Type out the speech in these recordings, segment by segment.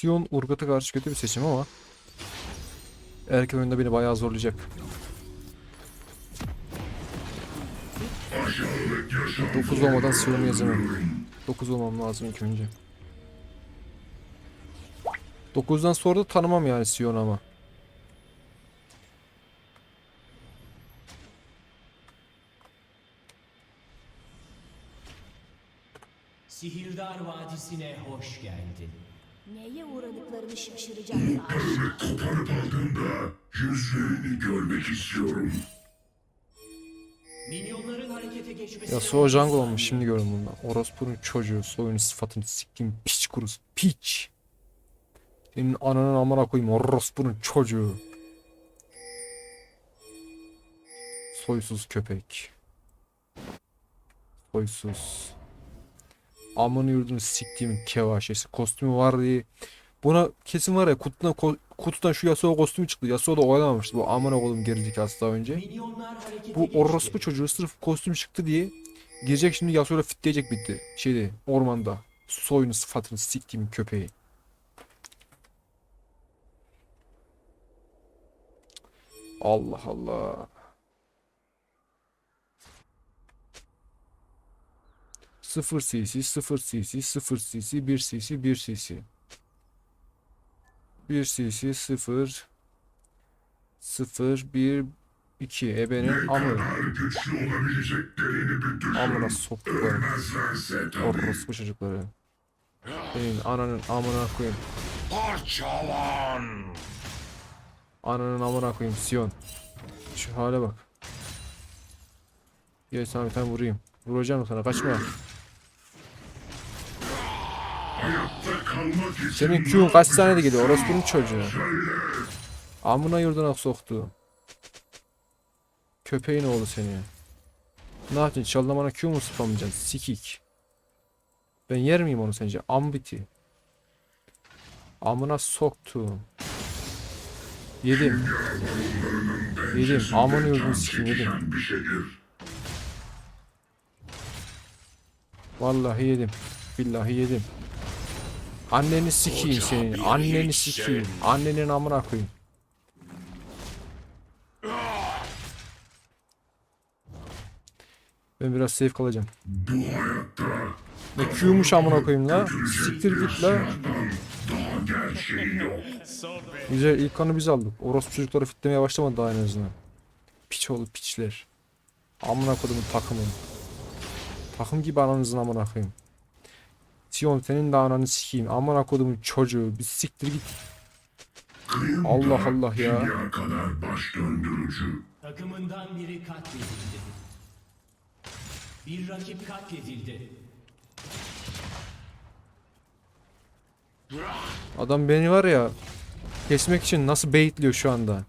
Sion Urgat'a karşı kötü bir seçim ama erken oyunda beni bayağı zorlayacak. 9 olmadan Sion'u yazamam. 9 olmam lazım ilk önce. 9'dan sonra da tanımam yani Sion ama. Sihirdar Vadisi'ne hoş geldin. Neye uğradıklarını şaşıracaklar. Koparıp aldığında yüzlerini görmek istiyorum. Minyonların harekete geçmesi... Ya Soğuk jungle olmuş şimdi gördüm bunu. Orospu'nun çocuğu soyunu sıfatını siktiğim piç kurusu. Piç. Senin ananın amına koyayım Orospu'nun çocuğu. Soysuz köpek. Soysuz. Amını yurdunu siktiğim kevaşesi. Kostümü var diye. Buna kesin var ya kutudan, ko- kutudan şu Yasuo kostümü çıktı. Yasuo da oynamamıştı. Bu amına koydum gerizekalısı daha önce. Bu orospu çocuğu sırf kostüm çıktı diye girecek şimdi Yasuo'yla fitleyecek bitti. Şeyde ormanda. Soyunu sıfatını siktiğim köpeği. Allah Allah. Sıfır cc, sıfır cc, sıfır cc, bir cc, bir cc. Bir cc, sıfır, sıfır, bir, iki. Ebenin amı. Amına tabii. Orospu çocukları. Senin ananın amına koyayım. Parçalan. Ananın amına koyayım Sion. Şu hale bak. Gel sana bir tane vurayım. Vuracağım sana kaçma. Senin Q'un kaç saniyede geliyor orospunun çocuğu. Amına yurduna soktu. Köpeğin oğlu seni. Ne yapacaksın? Çalda bana Q mu spamlayacaksın? Sikik. Ben yer miyim onu sence? Ambiti. Amına soktu. Yedim. Yedim. Amına yurdunu sikeyim yedim. Vallahi yedim. Billahi yedim. Anneni sikeyim senin. Anneni sikeyim. Annenin amına koyayım. Ben biraz safe kalacağım. Ne Q'muş amına koyayım la. Siktir git la. Güzel ilk kanı biz aldık. Orospu çocukları fitlemeye başlamadı daha en azından. Piç oğlu piçler. Amına kodumun takımın. Takım gibi ananızın amına koyayım. Sion senin de ananı sikeyim. Amına kodumun çocuğu. Bir siktir git. Kıyımda Allah Allah ya. Kadar baş döndürücü. Takımından biri katledildi. Bir rakip katledildi. Adam beni var ya kesmek için nasıl baitliyor şu anda.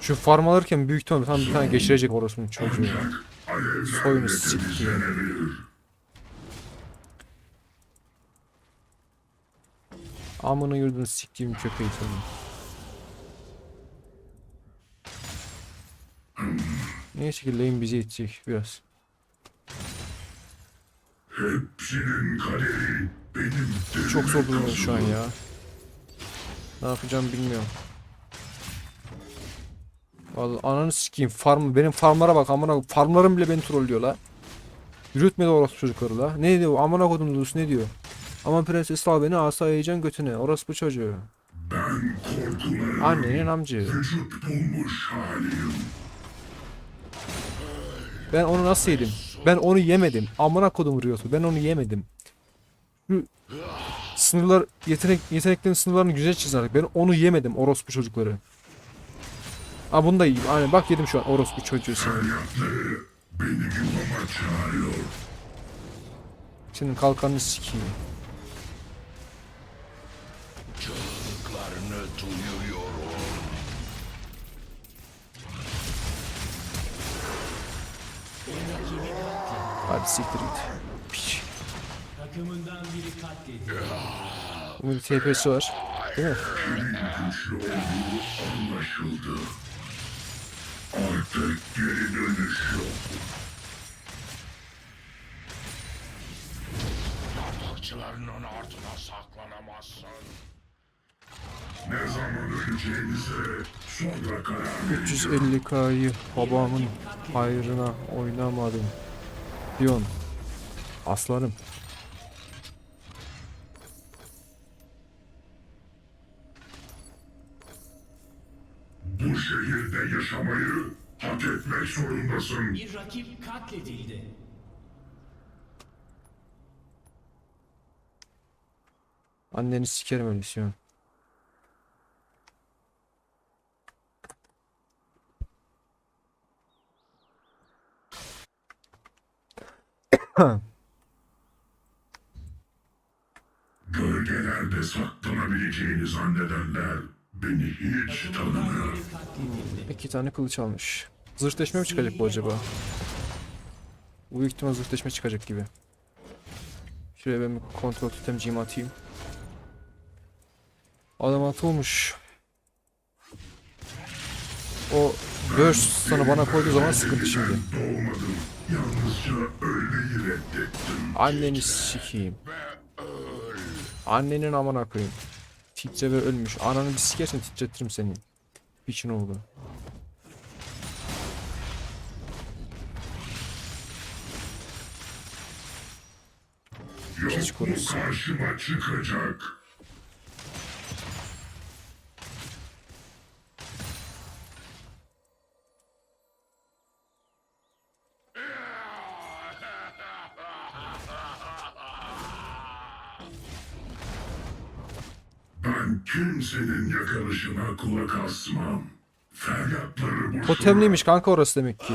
Şu farm alırken büyük ihtimalle tam bir tane geçirecek orospunun çocuğu. Soyunu sikeyim. Amına yurdunu siktiğim köpeği senin. Neyse ki lane bizi itecek biraz. Hepsinin kaderi benim Çok zor duruyor şu an ya. Ne yapacağımı bilmiyorum. Vallahi ananı sikeyim farm benim farmlara bak amına farmlarım bile beni trollüyor la. Yürütmedi orospu çocukları la. Ne diyor amına kodum ne diyor? Ama prenses al beni asa yiyeceksin götüne orospu çocuğu. Ben korkuların Annenin amcı. vücut bulmuş haliyim. Ben onu nasıl yedim? Ben onu yemedim. Amına kodum Riot'u. Ben onu yemedim. Sınırlar yetenek yeteneklerin sınırlarını güzel çizerdik. Ben onu yemedim orospu çocukları. Aa bunu da yiyeyim. Aynen bak yedim şu an orospu çocuğu çağırıyor. Senin kalkanını sikeyim. Duyuyorum. Hadi siktir git. Piç. Takımından biri katledildi. Bunun TP'si var. Değil mi? Anlaşıldı. Artık geri dönüş yok. Saçlarının altına saklanamazsın. Ne zaman öleceğinize sonra karar verin. 350k'yı babamın hayrına oynamadım. Diyon. Aslanım. Bu şehirde yaşamayı hak etmek zorundasın. Bir rakip katledildi. Anneni sikerim öyle Siyon. Gölgelerde saklanabileceğini zannedenler beni hiç tanımıyor. İki tane kılıç almış. Zırhleşme mi çıkacak bu acaba? Bu büyük ihtimal zırhleşme çıkacak gibi. Şuraya ben bir kontrol tutemciğimi atayım. Adam atılmış. O burst sana bana koyduğu zaman sıkıntı şimdi. Doğmadım. Yalnızca ölmeyi reddettim. Anneni sikeyim. Annenin amına koyayım. Titre ve ölmüş. Ananı bir sikersen titretirim seni. Biçin oldu. Yok Hiç korusun. karşıma çıkacak. Kimsenin yakalışına kulak asmam. Feryatları boşuna... Totemliymiş kanka orası demek ki.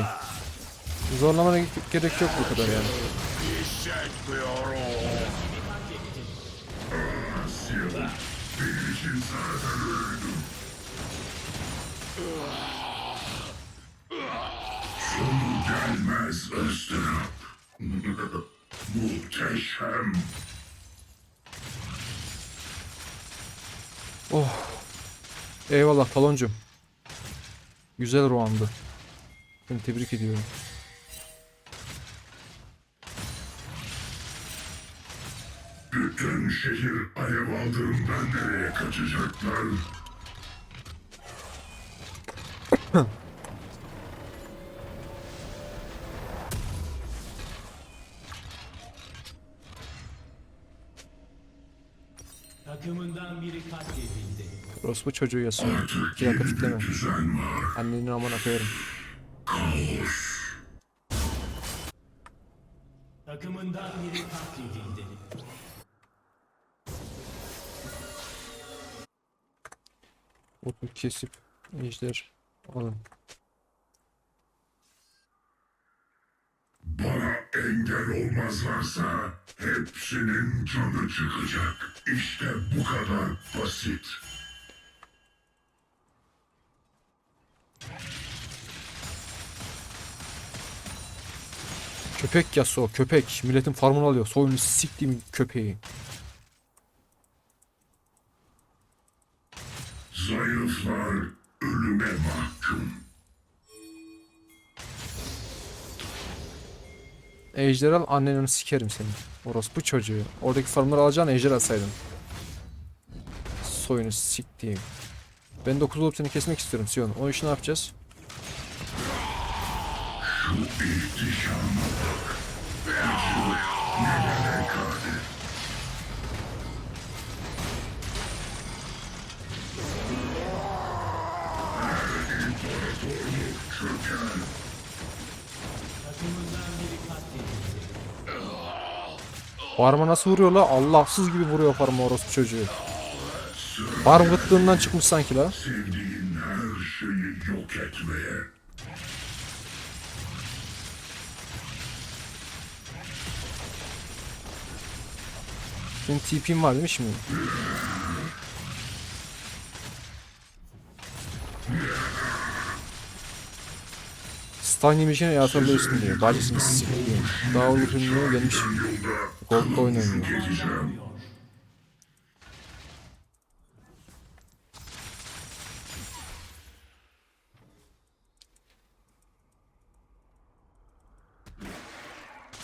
Zorlamana ge- gerek yok bu kadar yani. Sonu gelmez ıstırap. Muhteşem. Eyvallah taloncum. Güzel roundu. Seni tebrik ediyorum. Bütün şehir alev aldığından nereye kaçacaklar? Takımından biri katledildi. Orospu çocuğu Yasuo. İki dakika var. Annenin amına koyarım. Takımından biri katledildi. Otu kesip ejder alın. Bana engel olmazlarsa hepsinin canı çıkacak. İşte bu kadar basit. Köpek Yasuo köpek. Milletin farmını alıyor. Soyunu siktiğim köpeği. Zayıflar ölüme mahkum. Ejder al annenin sikerim seni. Orospu çocuğu. Oradaki farmları alacağın ejder alsaydın. Soyunu siktiğim. Ben 9 olup seni kesmek istiyorum Sion. O işi ne yapacağız? Şu ihtişama bak. Nelere. Farma nasıl vuruyor la? Allahsız gibi vuruyor farma orospu çocuğu. Farm gıttığından çıkmış sanki la. Sevdiğin her şeyi yok etmeye. Senin TP'in var değil mi şimdi? Stun yemişine yatırılıyorsun diyor. Bacısını sikeyim. Daha ünlüğü gelmiş. Gold'da gezeceğim.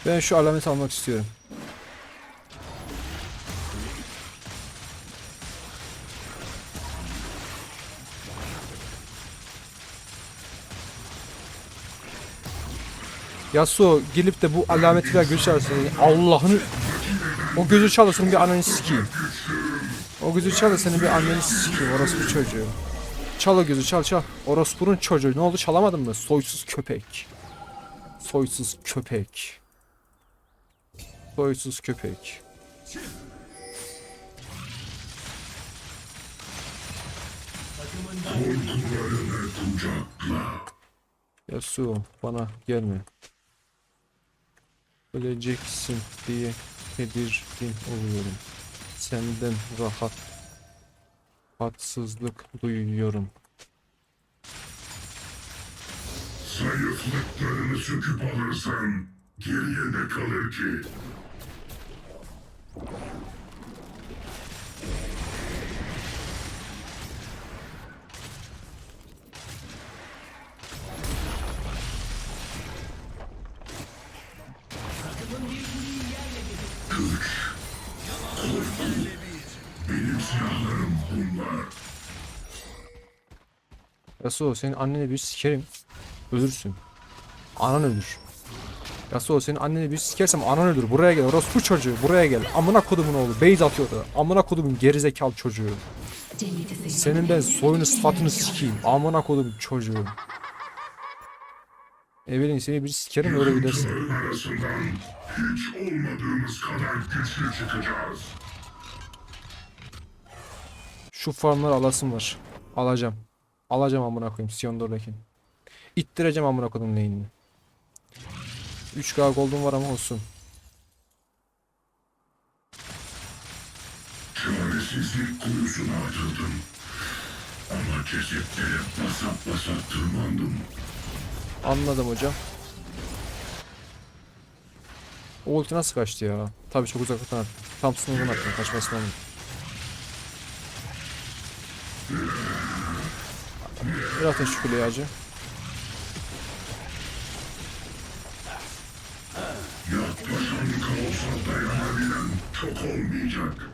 Ben şu alameti almak istiyorum. Yasuo gelip de bu alameti ver göz çalsın. Allah'ını o gözü çalırsın bir ananı sikeyim. O gözü çal da senin bir anneni sikeyim orospu çocuğu. Çal o gözü çal çal. Orospunun çocuğu ne oldu çalamadın mı? Soysuz köpek. Soysuz köpek. Soysuz köpek. Yasuo bana gelme. Öleceksin diye tedirgin oluyorum. Senden rahat hatsızlık duyuyorum. Zayıflıklarını söküp alırsan geriye ne kalır ki? Yasuo senin anneni bir sikerim. Ölürsün. Anan ölür. Yasuo senin anneni bir sikersem anan ölür. Buraya gel. Orospu çocuğu. Buraya gel. Amına kodumun oğlu. Beyz atıyordu. Amına kodumun gerizekalı çocuğu. Senin ben soyunu sıfatını sikeyim. Amına kodum çocuğu. Evelyn seni bir sikerim öyle gidersin. Kırıkların arasından hiç olmadığımız kadar güçlü çıkacağız. Şu farmları alasım var. Alacağım. Alacağım amına koyayım Sion'dor'daki. İttireceğim amına kodum neyini. 3K gold'um var ama olsun. Çaresizlik kuyusuna atıldım. Ama cesetlere basap basap tırmandım. Anladım hocam. O ulti nasıl kaçtı ya? Tabii çok uzaktan attı. Tam sınırdan attı. Kaçmasına mı? Bir atın şu acı. Yaklaşan kaosa dayanabilen çok olmayacak.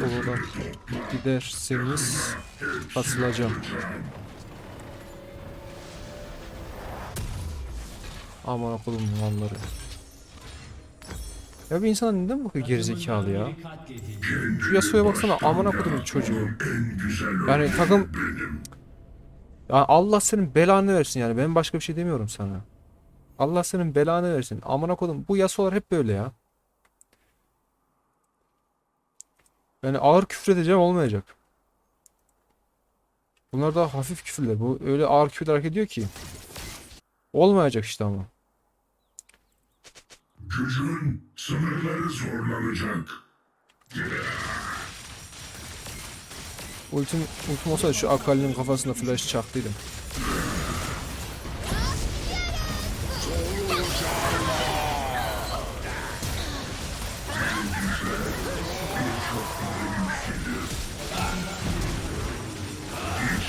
Doludan giderseniz kasılacağım. Aman okudum malları. Ya bir insan neden bu kadar gerizekalı ya? Şu Yasuo'ya baksana aman okudum çocuğu. Yani takım benim. ya Allah senin belanı versin yani ben başka bir şey demiyorum sana. Allah senin belanı versin. Amına kodum bu Yasuo'lar hep böyle ya. Yani ağır küfür edeceğim olmayacak. Bunlar daha hafif küfürler. Bu öyle ağır küfürler hak ediyor ki. Olmayacak işte ama. Gücün sınırları zorlanacak. Ultim, ultim olsa şu Akali'nin kafasına flash çaktıydım.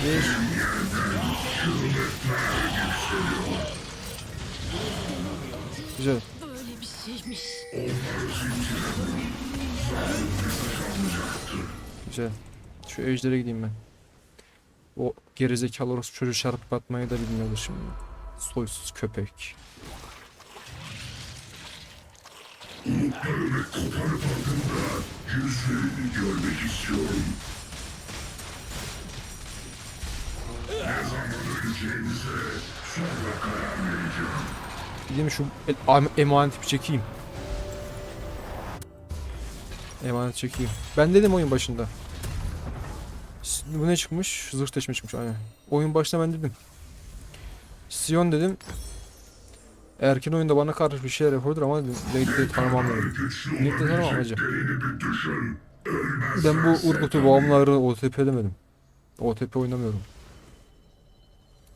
Bir. Güzel. Güzel. Şu ejdere gideyim ben. O gerizekalı orospu çocuğu çarpıp atmayı da bilmiyordur şimdi. Soysuz köpek. Umutlarını koparıp ardında yüzlerini görmek istiyorum. Ne zaman öleceğimize sonra karar vereceğim. Gideyim şu emaneti bir çekeyim. Emanet çekeyim. Ben dedim oyun başında. Bu ne çıkmış? Zırh deşme çıkmış aynen. Oyun başında ben dedim. Sion dedim. Erken oyunda bana karşı bir şeyler yapıyordur ama late'de tanımam dedim. Nick'te tanımam hacı. Ben bu Urgut'u babamın ayrına OTP demedim. OTP oynamıyorum.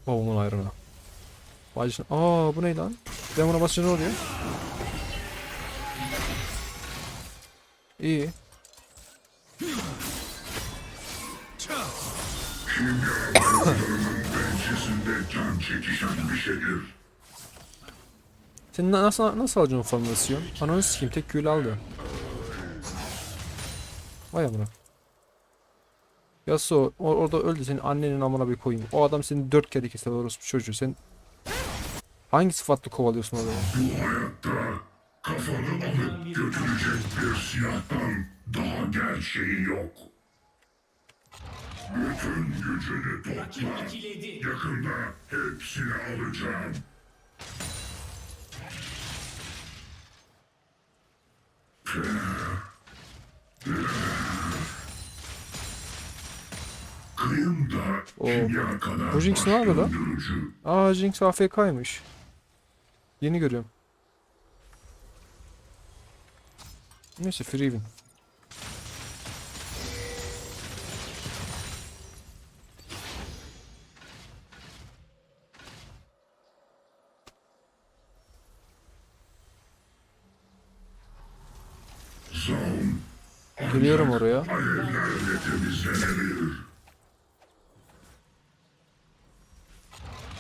Babamın ayrına. Bacısın. Aa bu ne lan? Ben buna basınca ne oluyor? İyi. Pençesinde can çekişen bir şeydir. Sen na- nasıl nasıl alacaksın formasyon? Ananı sikeyim tek Q'yle aldı. Vay amına. Yasuo or- orada öldü senin annenin amına bir koyayım. O adam seni dört kere keser orospu çocuğu. Sen hangi sıfatla kovalıyorsun adamı? Bu hayatta kafanı alıp götürecek bir silahtan daha gerçeği yok. Bütün gücünü topla. Yakında hepsini alacağım. Kıyımda kimya kadar Bu Jinx ne yapıyor lan? Aa Jinx AFK'ymış. Yeni görüyorum. Neyse free Geliyorum oraya.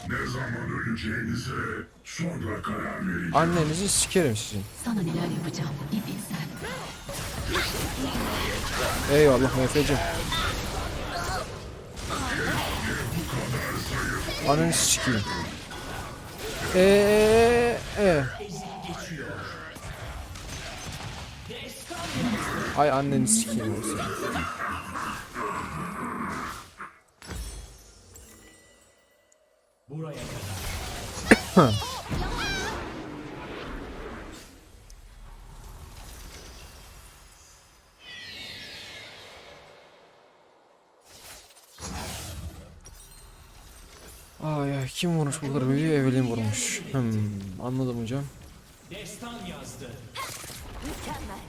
Ne zaman öleceğinize sonra karar verin. Annenizi sikerim sizin. Sana neler yapacağım bir bilsen. Eyvallah MF'cim. Ananı sikeyim. Eee e. Ay anneni sikeyim. Buraya kadar. Ay ay kim vurmuş bu kadar büyüğü Evelyn vurmuş. Hmm, anladım hocam. Destan yazdı. Mükemmel.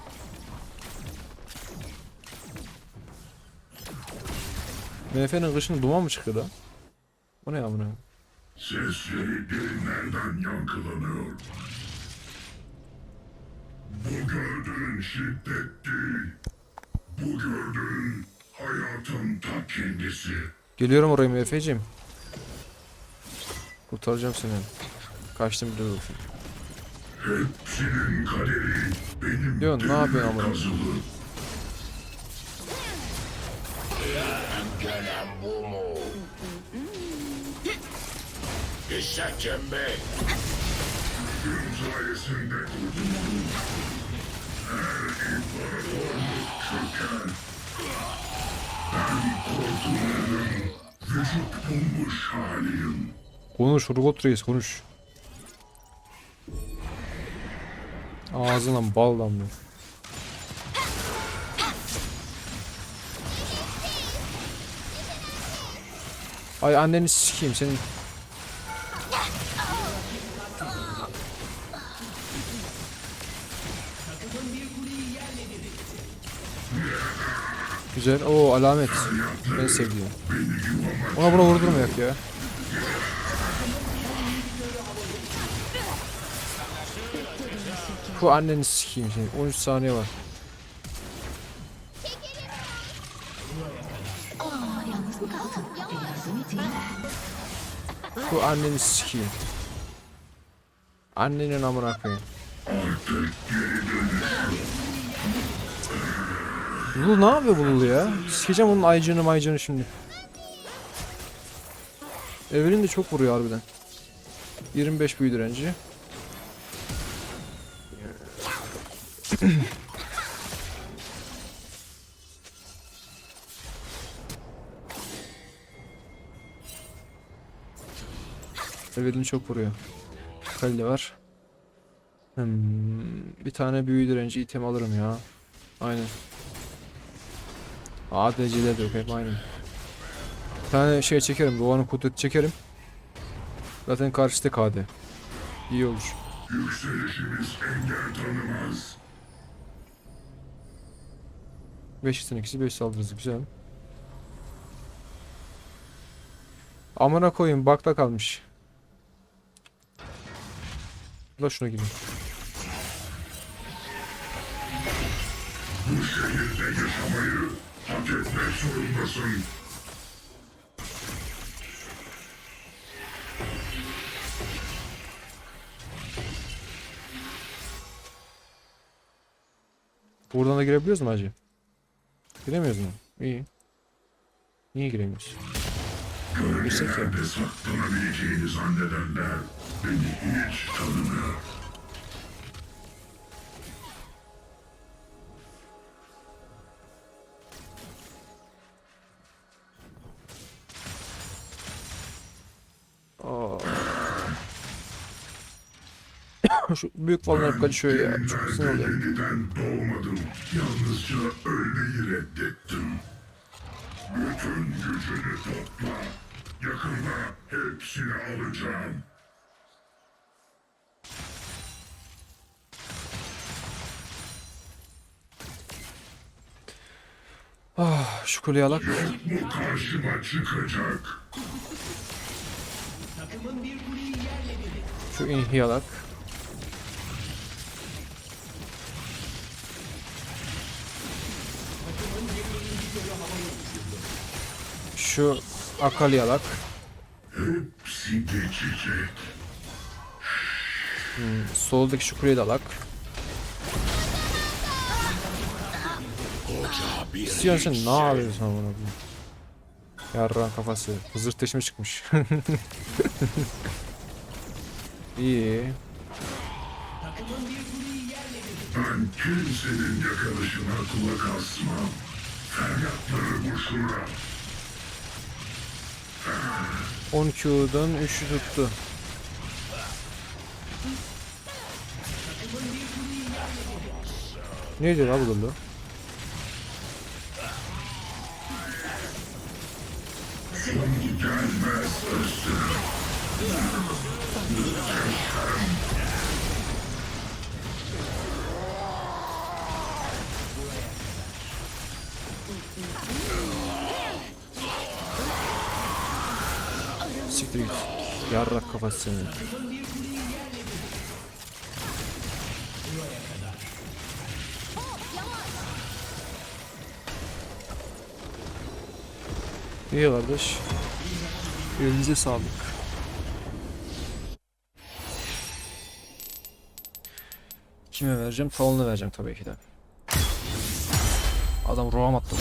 MF'nin kışın duman mı çıktı da? O ne ya bunu? Sesleri derinlerden yankılanıyor. Bu gördüğün şiddet değil. Bu gördüğün hayatın ta kendisi. Geliyorum oraya MF'cim. Kurtaracağım seni. Kaçtım bile olsun. Hepsinin kaderi benim Diyorsun, ne yapıyorsun amına? kazılı. Gün sayesinde kurtuldum. Her imparatorluk çöker. Ben kurtulanın vücut bulmuş haliyim. Konuş robot reis konuş. Ağzından bal damlıyor. Ay anneni sikeyim senin. Güzel. O alamet. En sevdiğim. Ona buna vurdurmayak ya. Bu anneni sikeyim seni. 13 saniye var. Bu anneni sikeyim. Annenin amına koyayım. Bulu ne yapıyor Bulu ya? Sikeceğim onun aycını maycını şimdi. Evelyn de çok vuruyor harbiden. 25 büyü direnci. Evelyn çok vuruyor. Kalli var. Hmm, bir tane büyü direnci item alırım ya. Aynen. ADC'de de yok hep aynen. Bir tane şey çekerim. Doğanın kudreti çekerim. Zaten karşıda KD. İyi olur. Yükselişimiz engel tanımaz. 5 itin ikisi 5 saldırısı güzel. Amına koyayım bakta kalmış. La şuna gidin. Bu şehirde yaşamayı Buradan da girebiliyoruz mu acı? Giremiyoruz mu? İyi. Niye giremiyoruz? Görünürlerde saklanabileceğini zannedenler beni hiç tanımıyor. Şu büyük falan hep kaçıyor ya. Çok sinir oluyor. Doğmadım. Yalnızca ölmeyi reddettim. Bütün gücünü topla. Yakında hepsini alacağım. Ah, şu kuleyi alak. Bu karşıma çıkacak. Şu inhi alak. Şu Akali alak. Hepsi geçecek. Soldaki şu kuleyi de alak. İstiyorsun sen ne yapıyorsun amına koyayım? Yarran kafası. Hızır teşme çıkmış. İyi. Ben kimsenin yakalışına kulak asmam. Feryatları boşuna. 12'den 3'ü tuttu. Ne diyor abi Lulu? Gelmez üstüne. Yarrak kafası senin. İyi kardeş. Elinize sağlık. Kime vereceğim? Talon'a vereceğim tabii ki de. Adam roam attı.